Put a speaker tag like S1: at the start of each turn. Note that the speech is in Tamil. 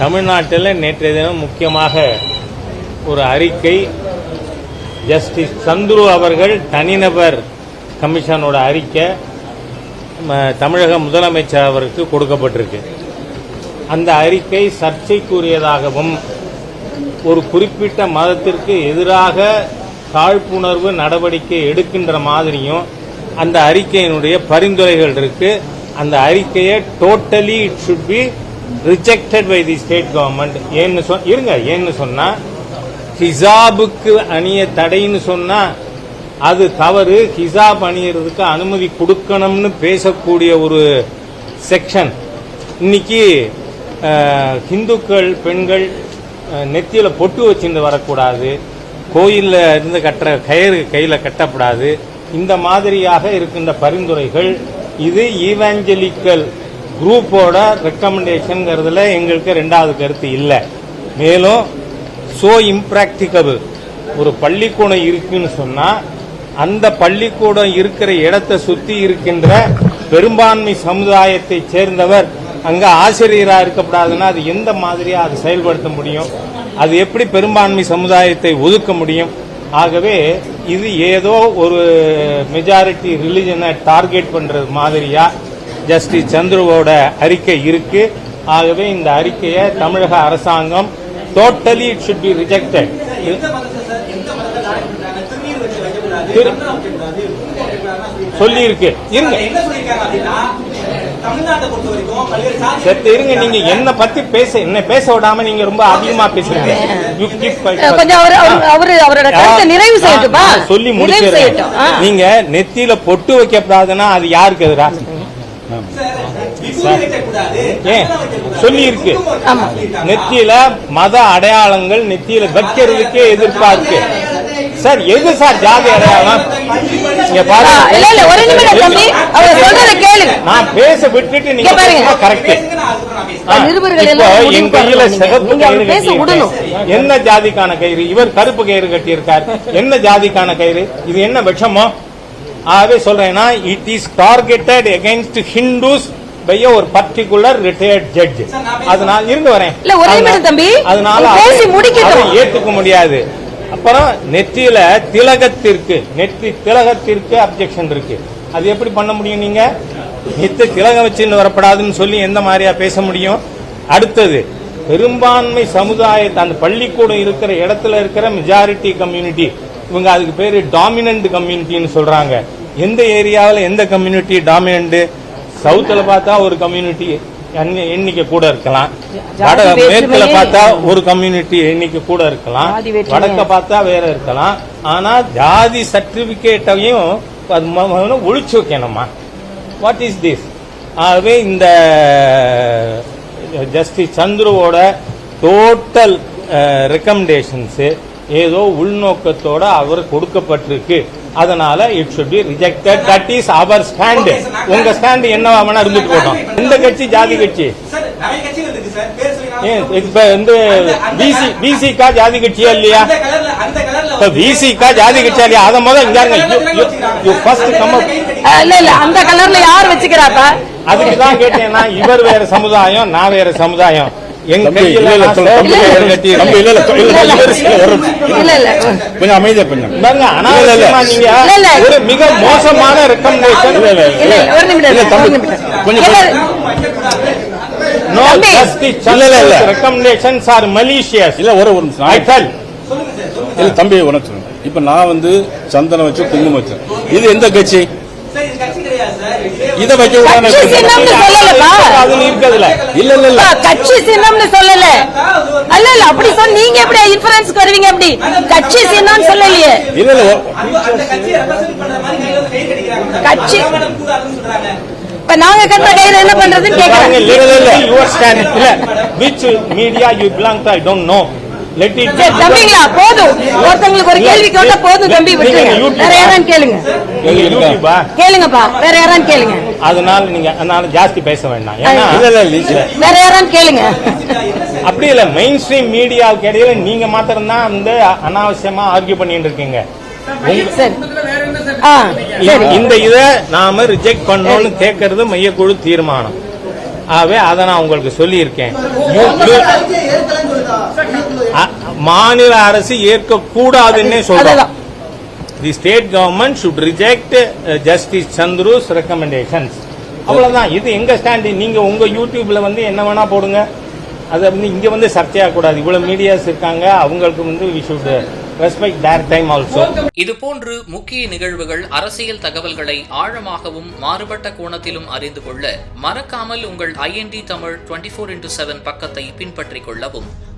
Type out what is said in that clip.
S1: தமிழ்நாட்டில் நேற்றைய தினம் முக்கியமாக ஒரு அறிக்கை ஜஸ்டிஸ் சந்துரு அவர்கள் தனிநபர் கமிஷனோட அறிக்கை ம, தமிழக முதலமைச்சர் அவருக்கு கொடுக்கப்பட்டிருக்கு. அந்த அறிக்கை சர்ச்சைக்குரியதாகவும் ஒரு குறிப்பிட்ட மதத்திற்கு எதிராக காழ்ப்புணர்வு நடவடிக்கை எடுக்கின்ற மாதிரியும் அந்த அறிக்கையினுடைய பரிந்துரைகள் இருக்கு. அந்த அறிக்கையை totally it should be rejected by the state government ஏன்னு சொ இருங்க ஏன்னு சொன்னா ஹிசாபுக்கு அணிய தடைன்னு சொன்னா அது தவறு. ஹிசாப் அணியறதுக்கு அனுமதி கொடுக்கணும்னு பேசக்கூடிய ஒரு செக்ஷன். இன்னைக்கு ஹிந்துக்கள் பெண்கள் நெத்தியில் பொட்டு வச்சுட்டு வரக்கூடாது. கோயிலில் இருந்து கட்டுற கயிறு கையில் கட்டக்கூடாது இந்த மாதிரியாக இருக்கின்ற பரிந்துரைகள் இது ஈவாஞ்சலிக்கல் குரூப்போட ரெக்கமெண்டேஷனுங்கிறதுல எங்களுக்கு ரெண்டாவது கருத்து இல்லை. மேலும் ஸோ இம்ப்ராக்டிகபிள் ஒரு பள்ளிக்கூடம் இருக்குன்னு சொன்னால் அந்த பள்ளிக்கூடம் இருக்கிற இடத்தை சுற்றி இருக்கின்ற பெரும்பான்மை சமுதாயத்தை சேர்ந்தவர் அங்கே ஆசிரியராக இருக்கக்கூடாதுன்னா அது எந்த மாதிரியாக அது செயல்படுத்த முடியும்? அது எப்படி பெரும்பான்மை சமுதாயத்தை ஒதுக்க முடியும்? ஆகவே இது ஏதோ ஒரு மெஜாரிட்டி ரிலிஜனை டார்கெட் பண்ணுறது மாதிரியாக ஜஸ்டிஸ் சந்துருவோட அறிக்கை இருக்கு. ஆகவே இந்த அறிக்கையை தமிழக அரசாங்கம் totally it should be rejected. சொல்லி இருக்கு இருங்க. இருங்க. நீங்க என்ன பத்தி பேச என்ன பேச விடாம நீங்க ரொம்ப அதிகமா பேசுறீங்க. சொல்லி முடிச்சிடுறேன். நீங்க நெத்தியில பொட்டு வைக்கப்படாதுன்னா அது யாருக்கு எதிரா? சொல்லி இருக்கு. நெத்தியில மத அடையாளங்கள் நெத்தியில வைக்கிறதுக்கே எதிர்ப்பா இருக்கு சார் எது சார் ஜாதி அடையாளம்? பாருங்க. நான் பேச விட்டுட்டு நீங்க. கரெக்ட் இப்போ என் கையில. என்ன ஜாதிக்கான கயிறு? இவர் கருப்பு கயிறு கட்டியிருக்கார். என்ன ஜாதிக்கான கயிறு? இது என்ன விஷமோ? ஆகவே சொல்றேன்னா it is targeted against Hindus by ஒரு பர்டிகுலர் ரிட்டையர்ட் ஜட்ஜ் அதனால இருந்து வரேன்.
S2: இல்ல, ஒரே நிமிடம் தம்பி.
S1: அதனால
S2: பேசி.
S1: அதை ஏத்துக்க முடியாது. அப்புறம் நெத்தியில திலகத்திற்கு நெத்தி திலகத்திற்கு அப்ஜெக்ஷன் இருக்கு. அது எப்படி பண்ண முடியும் நீங்க? நெத்தி திலகம் வச்சுன்னு வரப்படாதுன்னு சொல்லி எந்த மாதிரியா பேச முடியும்? அடுத்தது பெரும்பான்மை சமுதாயத்தை அந்த பள்ளிக்கூடம் இருக்கிற இடத்துல இருக்கிற மெஜாரிட்டி கம்யூனிட்டி இவங்க அதுக்கு பேரு டாமினன்ட் கம்யூனிட்டின்னு சொல்றாங்க. எந்த ஏரியாவில் எந்த கம்யூனிட்டி டாமினன்ட் சவுத்துல பார்த்தா ஒரு கம்யூனிட்டி எண்ணிக்கை கூட இருக்கலாம். வட மேற்குல பார்த்தா. ஒரு கம்யூனிட்டி எண்ணிக்கை கூட இருக்கலாம். வடக்க பார்த்தா வேற இருக்கலாம். ஆனா ஜாதி சர்டிபிகேட்டையும் அது ஒழிச்சு வைக்கணுமா? வாட் இஸ் திஸ் ஆகவே இந்த ஜஸ்டிஸ் சந்துருவோட டோட்டல் ரெக்கமெண்டேஷன்ஸ் ஏதோ உள்நோக்கத்தோட அவர் கொடுக்கப்பட்டிருக்கு. அதனால it should be rejected. That is our stand உங்க ஸ்டாண்ட் என்னவா வேணா இருந்துட்டு போட்டோம் இந்த கட்சி ஜாதி கட்சி. இப்ப வந்து பிசி பிசிக்கா ஜாதி கட்சியா இல்லையா?
S3: அந்த கலர்ல அந்த கலர்ல
S1: இப்ப பிசிக்கா ஜாதி கட்சியா இல்லையா? அதை முதல்ல இங்க யூ ஃபர்ஸ்ட் கம்
S2: ஆ, இல்ல இல்ல. அந்த கலர்ல யார் வச்சுக்கிறாப்பா
S1: அதுக்கு தான் கேட்டேன்னா இவர் வேற சமுதாயம் நான் வேற சமுதாயம். எங்க கையில
S4: கொஞ்சம் அமைதியா கொஞ்சம்.
S1: ஒரு மிக மோசமான ரெக்கமெண்டேஷன். ரெக்கமெண்டேஷன்ஸ் ஆர் மலீஷியஸ்
S4: இல்ல ஒரு ஒரு நிமிஷம்
S1: ஐ
S4: நான்
S1: டெல்
S3: சொல்லுங்க சார் சொல்லுங்க
S4: இல்ல தம்பி உனக்கு சொல்லுங்க இப்ப நான் வந்து சந்தனம் வச்சு குங்குமம் வச்சேன். இது எந்த கட்சி?
S3: சார் இது கட்சி கிடையாது சார். இதே
S4: இதை வைக்க கூடாது
S2: கட்சி சின்னம்னு சொல்லலப்பா
S1: அதுல இருக்குதுல
S4: இல்ல இல்ல இல்ல.
S2: அப்பா, கட்சி சின்னம்னு சொல்லல. அல்ல இல்ல அப்படி சொன்ன நீங்க எப்படி இன்ஃபரன்ஸ்க்கு வருவீங்க அப்படி? கட்சி சின்னம்னு சொல்லலையே.
S4: இல்ல இல்ல.
S3: கையில
S2: கட்சி- இப்ப நாங்க கட்டுற கயிறு என்ன பண்றதுன்னு கேக்குறேன்.
S1: இல்ல இல்ல இல்ல. யுவர் ஸ்டாண்ட் இல்ல. Which media you belong to I don't know
S2: தம்பிங்களா? போதும். ஒருத்தங்களுக்கு ஒரு கேள்வி கேட்டா போதும் தம்பி. விட்டுருங்க. வேற யாரான்னு கேளுங்க. கேளுங்கப்பா. வேற யாரான்னு கேளுங்க.
S1: அதனால நீங்க அதனால ஜாஸ்தி பேச வேண்டாம்.
S2: வேற யாரான்னு கேளுங்க.
S1: அப்படி இல்ல மெயின் ஸ்ட்ரீம் மீடியாவுக்கு இடையில நீங்க மாத்திரம் தான் வந்து அனாவசியமா ஆர்கியூ பண்ணிட்டு இருக்கீங்க. இந்த இத நாம ரிஜெக்ட் பண்ணோம்னு கேட்கறது மையக்குழு தீர்மானம். ஆகவே அதை நான் உங்களுக்கு சொல்லியிருக்கேன். மாநில அரசு ஏற்கக்கூடாதுன்னே சொல்றோம். The state government should reject justice Chandru's recommendations அவ்வளவுதான். இது எங்க ஸ்டாண்ட் நீங்க உங்க யூடியூப்ல வந்து என்ன வேணா போடுங்க. அதை வந்து இங்க வந்து சர்ச்சையாக கூடாது இவ்வளவு மீடியாஸ் இருக்காங்க. அவங்களுக்கு வந்து we should respect their time also
S5: இதுபோன்று முக்கிய நிகழ்வுகள் அரசியல் தகவல்களை ஆழமாகவும் மாறுபட்ட கோணத்திலும் அறிந்து கொள்ள மறக்காமல் உங்கள் IND Tamil twenty four into seven பக்கத்தை பின்பற்றிக் கொள்ளவும்.